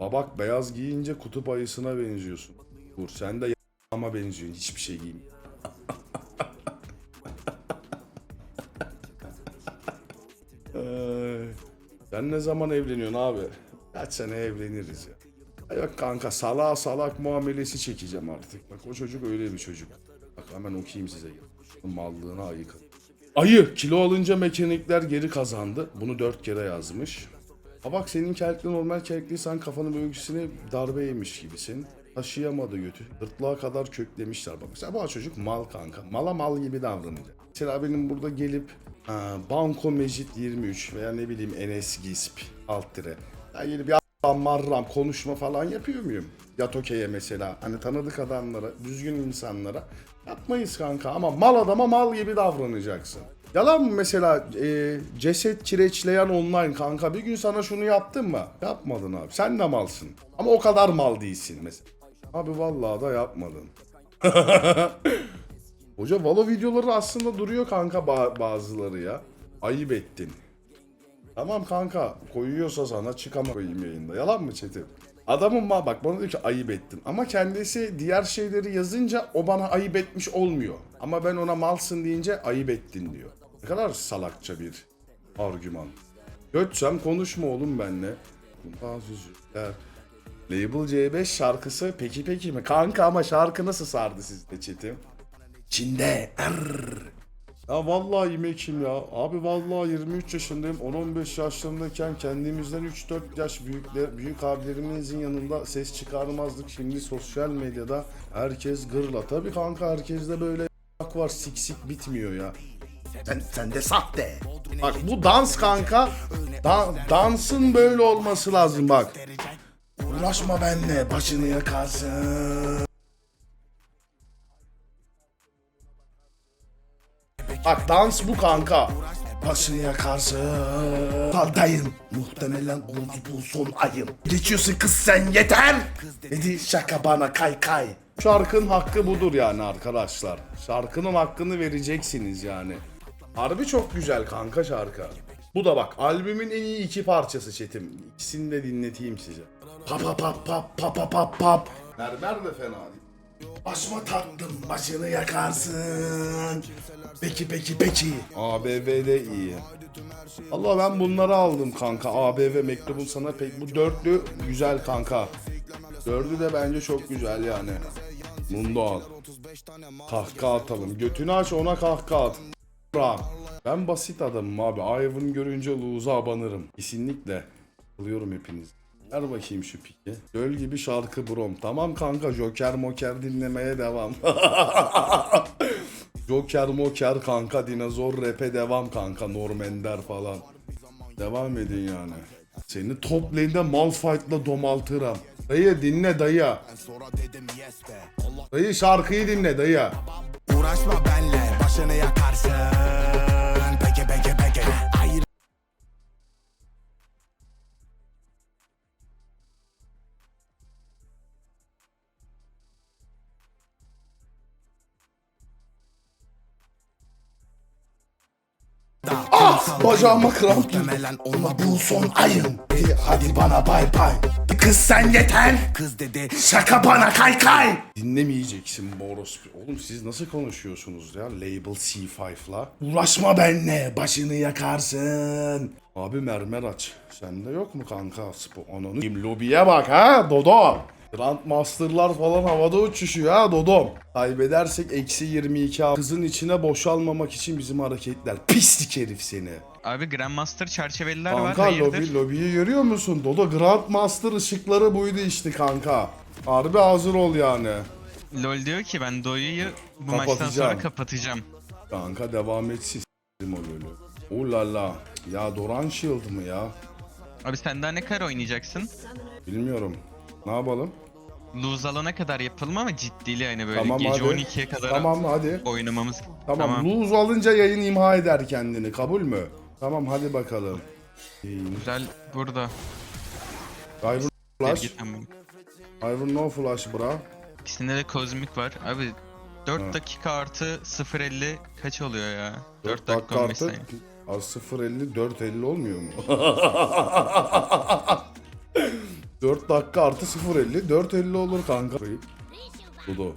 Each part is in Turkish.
Babak beyaz giyince kutup ayısına benziyorsun. Dur sen de ama benziyorsun hiçbir şey giyim. Ay, Sen ne zaman evleniyorsun abi? Kaç sene evleniriz ya. Yok kanka salak salak muamelesi çekeceğim artık. Bak o çocuk öyle bir çocuk. Bak hemen okuyayım size. Mallığına ayı kaz- Ayı kilo alınca mekanikler geri kazandı. Bunu dört kere yazmış. Ha bak senin kelkli normal kelkli sen kafanın bölgesine darbe yemiş gibisin. Taşıyamadı götü. Gırtlağa kadar köklemişler bak. Mesela bu çocuk mal kanka. Mala mal gibi davranacak. Mesela benim burada gelip ha, Banko Mecit 23 veya ne bileyim Enes Gisp alt tire. Ben gelip ya marram konuşma falan yapıyor muyum? Yatoke'ye mesela hani tanıdık adamlara, düzgün insanlara yapmayız kanka ama mal adama mal gibi davranacaksın. Yalan mı mesela e, ceset kireçleyen online kanka bir gün sana şunu yaptın mı? Yapmadın abi. Sen de malsın. Ama o kadar mal değilsin mesela. Abi vallahi da yapmadın. Hoca Valo videoları aslında duruyor kanka ba- bazıları ya. Ayıp ettin. Tamam kanka koyuyorsa sana çıkama koyayım yayında. Yalan mı Çetin? Adamın ma bak bana diyor ki ayıp ettin. Ama kendisi diğer şeyleri yazınca o bana ayıp etmiş olmuyor. Ama ben ona malsın deyince ayıp ettin diyor. Ne kadar salakça bir argüman. Götsem konuşma oğlum benle. Label C5 şarkısı peki peki mi? Kanka ama şarkı nasıl sardı sizde Çetin? Çin'de. Err. Ya vallahi yemekim ya. Abi vallahi 23 yaşındayım. 10-15 yaşlarındayken kendimizden 3-4 yaş büyükler, büyük abilerimizin yanında ses çıkarmazdık. Şimdi sosyal medyada herkes gırla. Tabii kanka herkeste böyle var sik sik bitmiyor ya. Sen, sen de sahte. Bak bu dans kanka. Da- dansın böyle olması lazım bak. Uğraşma benimle başını yakarsın. Bak dans bu kanka. Başını yakarsın. Kaldayım. Muhtemelen oldu bu son ayım. Geçiyorsun kız sen yeter. Dedi şaka bana kay kay. Şarkının hakkı budur yani arkadaşlar. Şarkının hakkını vereceksiniz yani. Harbi çok güzel kanka şarkı. Bu da bak albümün en iyi iki parçası Çetim. İkisini de dinleteyim size. Pap pap pap pap pap pap pap. Mermer de fena değil. Başıma taktım başını yakarsın. Peki peki peki. ABV'de iyi. Allah ben bunları aldım kanka. ABV mektubun sana pek bu dörtlü güzel kanka. Dördü de bence çok güzel yani. Bunu da al. Kahkaha atalım. Götünü aç ona kahkaha at. Bra. Ben basit adamım abi. Ivan görünce lose'a abanırım. Kesinlikle. Kılıyorum hepiniz. Ver bakayım şu piki. Göl gibi şarkı brom. Tamam kanka Joker moker dinlemeye devam. Joker moker kanka dinozor rap'e devam kanka Norm Ender falan. Devam edin yani. Seni top lane'de Malphite'la domaltırım. Dayı dinle dayı. Dayı şarkıyı dinle dayı. uğraşma başını yakarsın Bacağıma kramp. Muhtemelen Ama bu son. Dedi, hadi bana bay bay. Kız sen yeter. Kız dedi Şaka bana kay kay. Dinlemeyeceksin Boros. Oğlum siz nasıl konuşuyorsunuz ya Label C5'la? Uğraşma benle başını yakarsın. Abi mermer aç. Sende yok mu kanka? Ananı. Lobiye bak ha Dodo. Grandmaster'lar falan havada uçuşuyor ha Dodom. Kaybedersek eksi 22 abi. Kızın içine boşalmamak için bizim hareketler. Pislik herif seni. Abi Grandmaster çerçeveliler var Kanka lobi, lobiyi görüyor musun? Dodo Grandmaster ışıkları buydu işte kanka. Harbi hazır ol yani. LoL diyor ki ben Doyu'yu bu maçtan sonra kapatacağım. Kanka devam etsin s**tim o LoL'ü. Ulala. Ya Doran Shield mı ya? Abi sen daha ne kadar oynayacaksın? Bilmiyorum. Ne yapalım? Lose alana kadar yapalım ama ciddili yani böyle Tamam gece hadi. 12'ye kadar Tamam hadi. oynamamız. Tamam. Lose alınca yayın imha eder kendini. Kabul mü? Tamam hadi bakalım. Güzel burada. Iron Flash. Git ama. Iron no flash bra. İkisinde de kozmik var. Abi 4 Ha. dakika artı 0.50 kaç oluyor ya? 4 4 dakika 15 artı saniye. az 0.50 4.50 olmuyor mu? 4 dakika artı 0.50. 4.50 olur kanka. Dodo.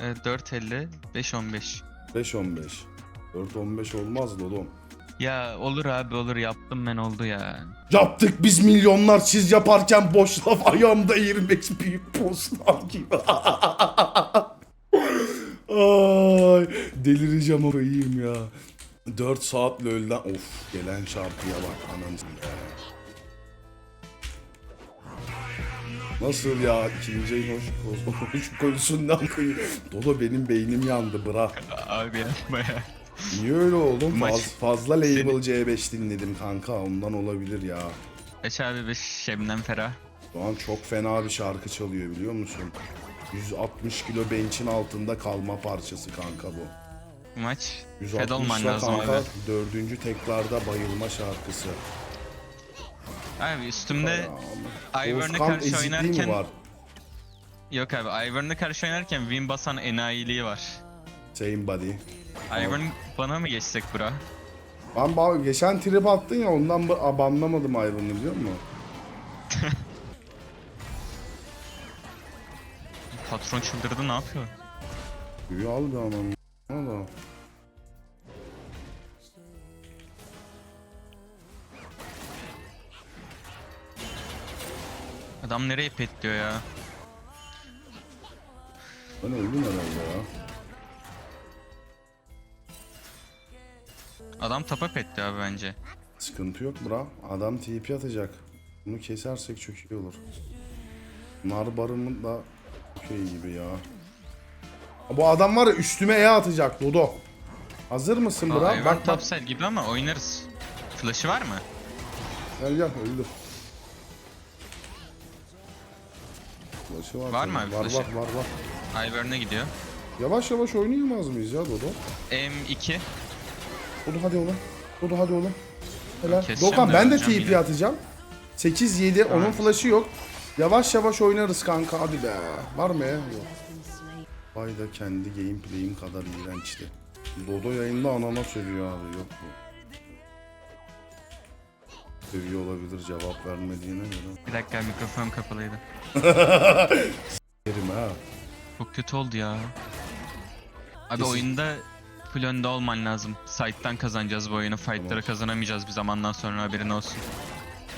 E, 4.50, 5.15. 5.15. 4.15 olmaz Dodo. Ya olur abi olur yaptım ben oldu ya. Yaptık biz milyonlar siz yaparken boş laf ayağımda 25 büyük postlar gibi. Ay delireceğim orayım ya. 4 saat LoL'den of gelen şarkıya bak ananı Nasıl ya ikinci ayın hoş, hoş koyusundan koyu. Dodo benim beynim yandı bırak. Abi yapma ya. Niye öyle oldum? Maç- Faz, fazla Label C5 dinledim kanka ondan olabilir ya. Kaç abi 5 Şebnem Ferah. Şu an çok fena bir şarkı çalıyor biliyor musun? 160 kilo bench'in altında kalma parçası kanka bu. Maç fed 160 olman da lazım kanka abi. dördüncü tekrarda bayılma şarkısı. Abi üstümde Ivern'e Oğuzkan karşı ezikliği mi oynarken... var? Yok abi Ivern'e karşı oynarken win basan enayiliği var. Same body. Ivern bana mı geçsek bura? Ben ba- geçen trip attın ya ondan bu- abanlamadım Ivan'ı biliyor musun? Patron çıldırdı ne yapıyor? Yürü al bir anam. Ne da? Adam nereye pet diyor ya? Ben öldüm herhalde ya. Adam tapa pet diyor abi bence. Sıkıntı yok bra. Adam TP atacak. Bunu kesersek çok iyi olur. Nar barımın da okey gibi ya. Bu adam var ya üstüme E atacak Dodo. Hazır mısın Aa, bra? Ivern Bak bak. gibi ama oynarız. Flash'ı var mı? Gel gel öldü. Flash'ı var. Var mı abi Var flash'ı? var var var. Ivern'e gidiyor. Yavaş yavaş oynayamaz mıyız ya Dodo? M2. Dodo hadi oğlum. Dodo hadi oğlum. Helal. Keseceğim Dokan de ben de öleceğim TP yine. atacağım. 8-7 onun Evet. flash'ı yok. Yavaş yavaş oynarız kanka hadi be. Var mı ya? Yok. Vay da kendi gameplay'im kadar iğrençti. Dodo yayında anana sövüyor abi yok bu. Sövüyor olabilir cevap vermediğine göre. Bir dakika mikrofon kapalıydı. Yerim ha. Çok kötü oldu ya. Abi Kesin. oyunda full önde olman lazım. Side'dan kazanacağız bu oyunu. Fight'ları Tamam. kazanamayacağız bir zamandan sonra haberin olsun.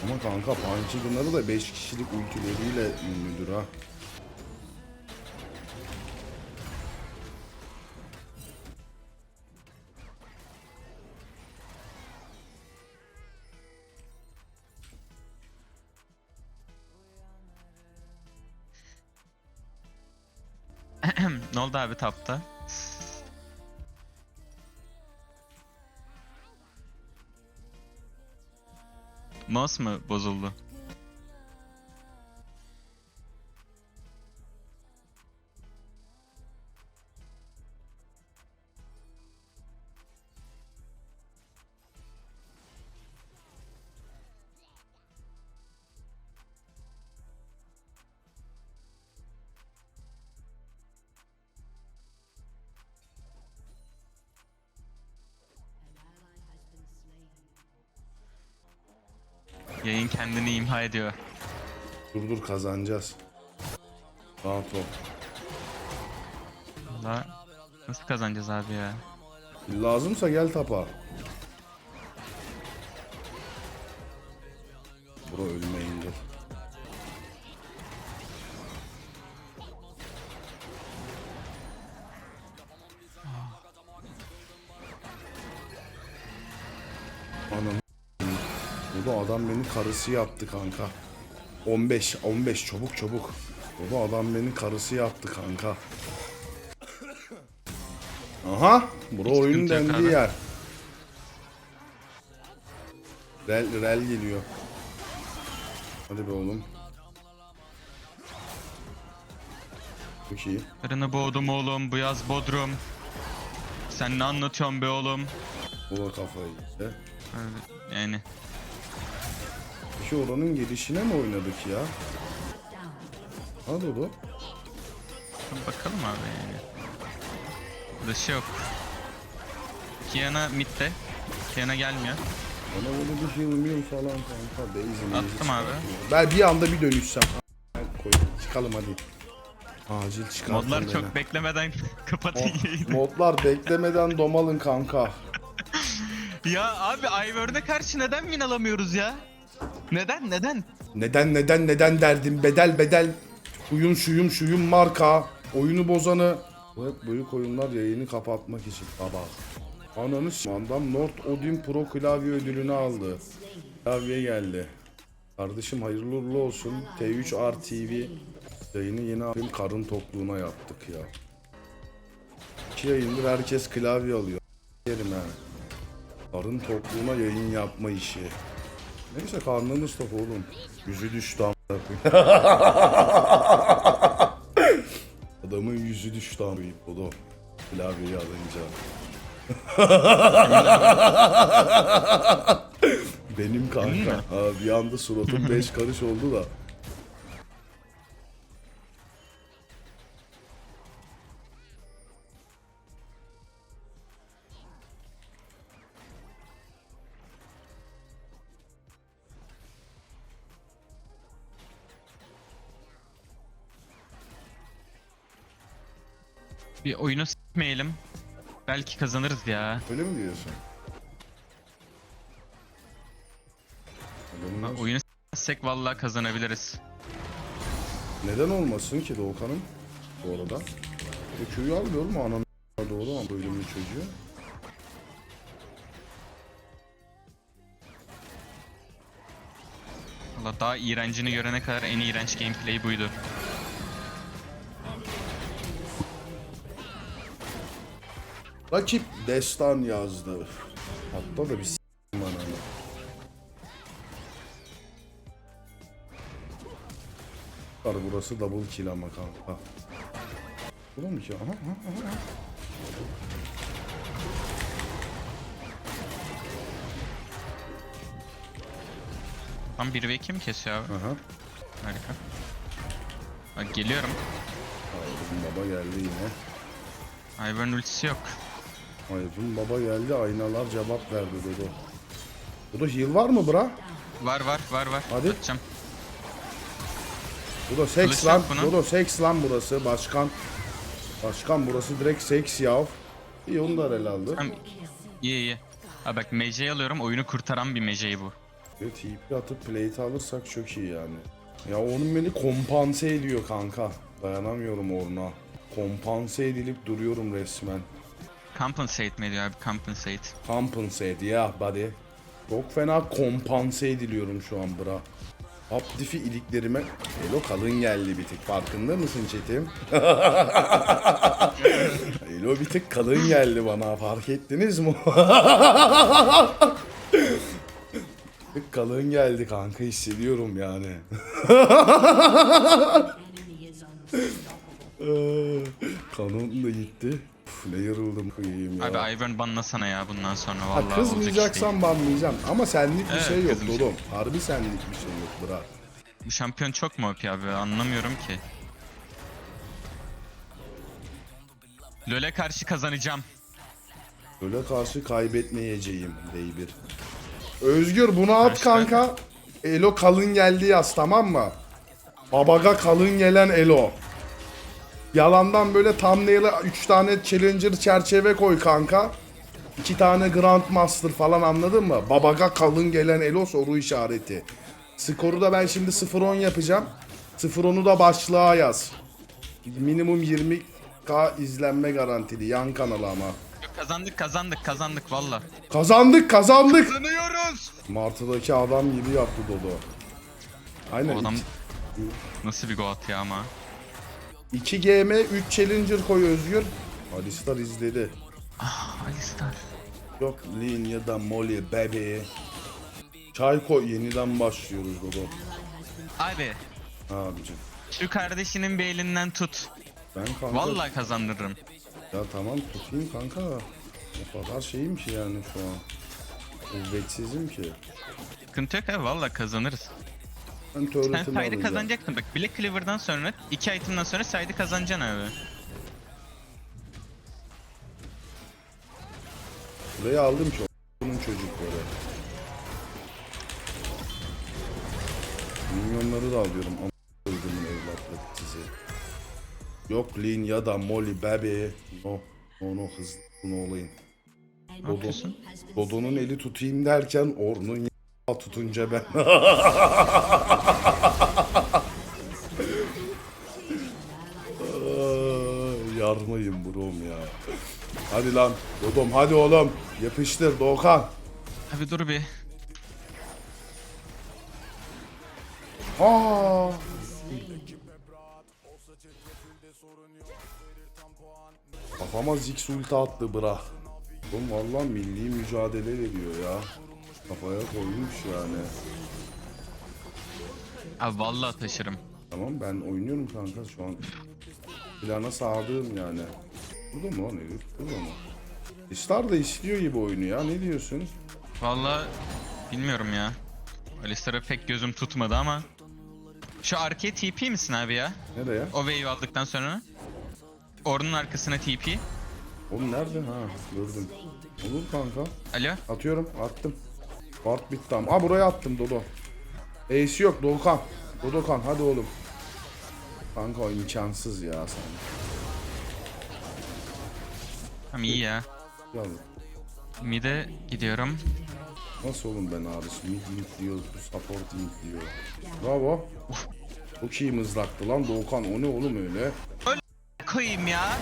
Ama kanka Punch Gunner'ı da 5 kişilik ultileriyle ünlüdür ha. Oldu abi tapta? Mouse mu bozuldu? İmha ediyor. Dur dur kazanacağız. Rahat ol. Valla nasıl kazanacağız abi ya? Lazımsa gel tapa. Karısı yaptı kanka. 15 15 çabuk çabuk. Bu da adam beni karısı yaptı kanka. Aha, Hiç sıkıntı yok dendiği yer. Rel, rel geliyor. Hadi be oğlum. Çok iyi. Karını boğdum oğlum bu yaz Bodrum. Sen ne anlatıyorsun be oğlum? O da kafayı gitti. Öyle, Yani Peki oranın gelişine mi oynadık ya? Hadi oğlum. bakalım abi yani. Dışı yok. Kiana midde. Kiana gelmiyor. Bana böyle bir heal meal falan kanka. Beyzim Attım abi. Ben bir anda bir dönüşsem. Koy. Çıkalım hadi. Acil çıkalım. Modlar çok beklemeden kapatın yayını. Modlar beklemeden domalın kanka. Ya abi Ivern'e karşı neden win alamıyoruz ya? Neden neden? Neden neden neden derdim bedel bedel. Uyum şuyum şuyum marka. Oyunu bozanı. Bu hep büyük oyunlar yayını kapatmak için baba. Ananı s- Adam North Odin Pro klavye ödülünü aldı. Klavye geldi. Kardeşim hayırlı uğurlu olsun. T3 RTV yayını yeni abim karın tokluğuna yaptık ya. İki yayındır herkes klavye alıyor. Yerim ha. Karın tokluğuna yayın yapma işi. Neyse karnımız tok oğlum. Yüzü düştü amına. Adamın yüzü düştü amına koyayım. Klavyeyi alınca. Benim kanka. Ha, bir anda suratım beş karış oldu da. Bir oyunu s**meyelim. Belki kazanırız ya. Öyle mi diyorsun? Nasıl- Oyunu s**sek vallahi kazanabiliriz. Neden olmasın ki Doğukan'ım bu arada? E, köyü almıyor mu ananı doğru ama bir çocuğu? Valla daha iğrencini görene kadar en iğrenç gameplay buydu. Rakip destan yazdı. Hatta da bir s**tim ananı. Var burası double kill ama kanka. Bura mı ki? Aha, aha, aha. Tam 1v2 mi kesiyor abi? Aha. Harika. Bak geliyorum. Aydın baba geldi yine. Ivern ultisi yok. Aydın baba geldi aynalar cevap verdi Dodo. Dodo heal var mı bra? Var var var var. Hadi. Atacağım. Dodo seks Kılıç lan. bunun. Dodo seks lan burası başkan. Başkan burası direkt seks yav. İyi onu da el aldı. Tamam. İyi iyi. Abi bak Mece'yi alıyorum. Oyunu kurtaran bir Mece'yi bu. Ve TP atıp plate alırsak çok iyi yani. Ya onun beni kompanse ediyor kanka. Dayanamıyorum oruna. Kompanse edilip duruyorum resmen. Compensate mi ediyor abi? Compensate. Compensate ya buddy. Çok fena kompanse ediliyorum şu an bra. Aptifi iliklerime Elo kalın geldi bir tık farkında mısın Çetim? Elo bir tık kalın geldi bana fark ettiniz mi? Kalın geldi kanka hissediyorum yani. Kanım da gitti. Ne yarıldım koyayım ya. Abi Ivern banlasana ya bundan sonra Ha, vallahi değil. kızmayacaksan banlayacağım. Ama senlik bir Evet, şey yok kızmayacağım. oğlum. Harbi senlik bir şey yok bırak. Bu şampiyon çok mu OP abi? Anlamıyorum ki. LoL'e karşı kazanacağım. Böyle karşı kaybetmeyeceğim Bey1. Özgür bunu at kanka. Elo kalın geldi yaz tamam mı? Babaga kalın gelen Elo. Yalandan böyle thumbnail'a 3 tane challenger çerçeve koy kanka. 2 tane Grandmaster falan anladın mı? Babaga kalın gelen Elo soru işareti. Skoru da ben şimdi 0-10 yapacağım. 0-10'u da başlığa yaz. Minimum 20k izlenme garantili yan kanala ama. Kazandık kazandık kazandık valla. Kazandık kazandık. Kazanıyoruz. Martı'daki adam gibi yaptı Dodo. Aynen. O adam nasıl bir goat ya ama. 2 GM 3 Challenger koy Özgür. Alistar izledi. Alistar. Yok Lean ya da Molly baby. Çay koy yeniden başlıyoruz Dodo. Abi Abicim. şu kardeşinin bir elinden tut. Ben kanka. Vallahi kazandırırım. Ya tamam tutayım kanka. O kadar şeyim ki yani şu an. Kuvvetsizim ki. Sıkıntı yok abi valla kazanırız. Ben Sen Torres'imi side'ı alacağım. Bak Black Cleaver'dan sonra, iki itemden sonra side'ı kazanacaksın abi. Burayı aldım çok. Bunun çocukları. Minyonları da alıyorum. Ama öldümün evlatlık sizi. Yok Lin ya da Molly baby. No. No no hızlı bunu olayım. Ne yapıyorsun? Eli tutayım derken Ornn'un tutunca ben. Ay, Yarmayın brom ya. Hadi lan Dodom hadi oğlum. Yapıştır Doğukan. Abi dur bir. Aa. Kafama Ziggs ulti attı bırak. Oğlum valla milli mücadele veriyor ya. Kafaya koymuş yani. Abi vallahi taşırım. Tamam ben oynuyorum kanka şu an. Plana sadığım yani. Burada mı lan herif? Burada mı? Star da istiyor gibi oyunu ya. Ne diyorsun? Vallahi bilmiyorum ya. Alistar'a pek gözüm tutmadı ama. Şu arkaya TP misin abi ya? Nereye? O wave aldıktan sonra. Orunun arkasına TP. Oğlum nerede? Ha gördüm. Olur kanka. Alo. Atıyorum. Attım. Ward bitti ama. Aa buraya attım Dodo. Ace yok Doğukan. Dodokan hadi oğlum. Kanka o imkansız ya sen. Tamam iyi ya. Ya Mid'e gidiyorum. nasıl oğlum ben abisi? Mid int diyor, support int diyor. Bravo. Çok iyi mızraktı lan Doğukan. O ne oğlum öyle? Koyayım ya.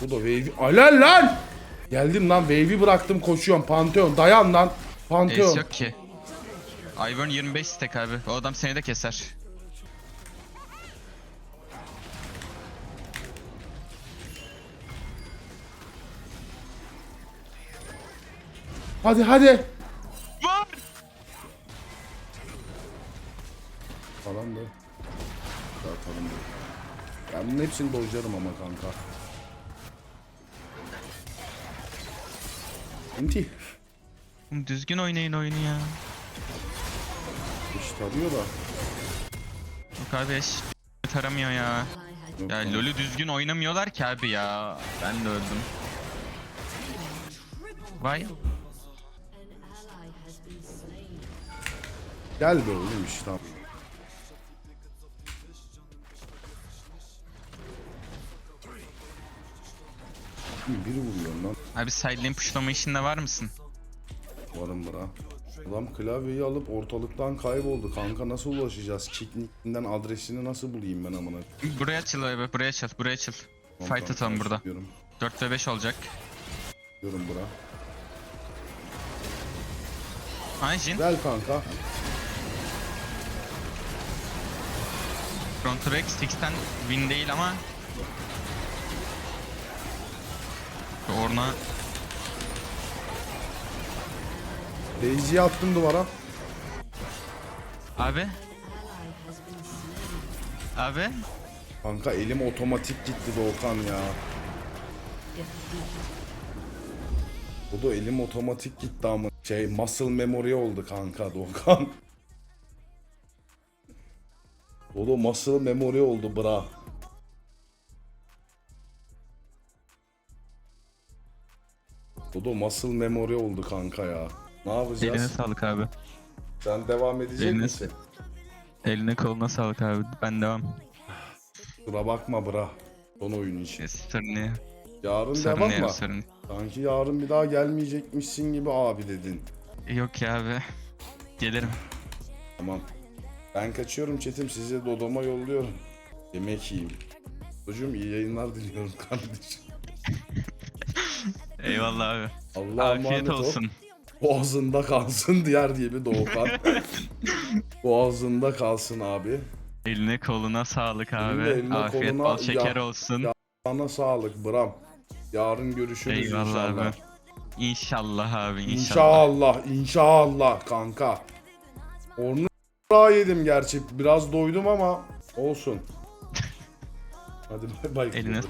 Bu da wave'i... Alal lan! Geldim lan wave'i bıraktım koşuyorum. Pantheon dayan lan. Ace Pantheon. yok ki. Ivern 25 stack abi. O adam seni de keser. Hadi hadi. Var. Falan da. Atalım da. Ben bunun hepsini dojlarım ama kanka. Inti. Düzgün oynayın oyunu ya. İşte arıyor da. Yok abi eş taramıyor ya. Yok Ya. LoL'ü düzgün oynamıyorlar ki abi ya. Ben de öldüm. Vay. Gel be oğlum işte. Hı, Biri lan. Abi sideline pushlama işinde var mısın? Varım bura. Adam klavyeyi alıp ortalıktan kayboldu. Kanka nasıl ulaşacağız? Kicknick'inden adresini nasıl bulayım ben amına? Buraya açıl abi, buraya açıl, buraya açıl. Tamam, Fight tamam, atalım burada. Diyorum. 4 ve 5 olacak. Diyorum bura. Anjin, Gel kanka. Frontrek 6'ten win değil ama Orna Daisy'yi attım duvara. Abi Abi Kanka elim otomatik gitti Doğukan ya. Bu da elim otomatik gitti ama şey muscle memory oldu kanka Doğukan. Da muscle memory oldu bra. O da muscle memory oldu kanka ya. Ne eline yapacağız? sağlık abi. Sen devam edecek Eline misin? Eline koluna sağlık abi. Ben devam. Kusura bakma bra. Son oyun için. Sorun Yarın sorun devam mı? sorun. Sanki yarın bir daha gelmeyecekmişsin gibi abi dedin. Yok ya abi. Gelirim. Tamam. Ben kaçıyorum Çetim size Dodom'a yolluyorum. Yemek yiyeyim. Çocuğum iyi yayınlar diliyorum kardeşim. Eyvallah abi. Allah'a Afiyet emanet ol. olsun. Boğazında kalsın diğer diye bir Doğukan. Boğazında kalsın abi. Eline koluna sağlık abi. Eline, eline, Afiyet koluna bal şeker ya- olsun. ya- Sana sağlık Bram. Yarın görüşürüz Eyvallah inşallah. abi. İnşallah abi inşallah. İnşallah, inşallah kanka. Onu daha yedim gerçi. Biraz doydum ama olsun. Hadi bay bay. Eline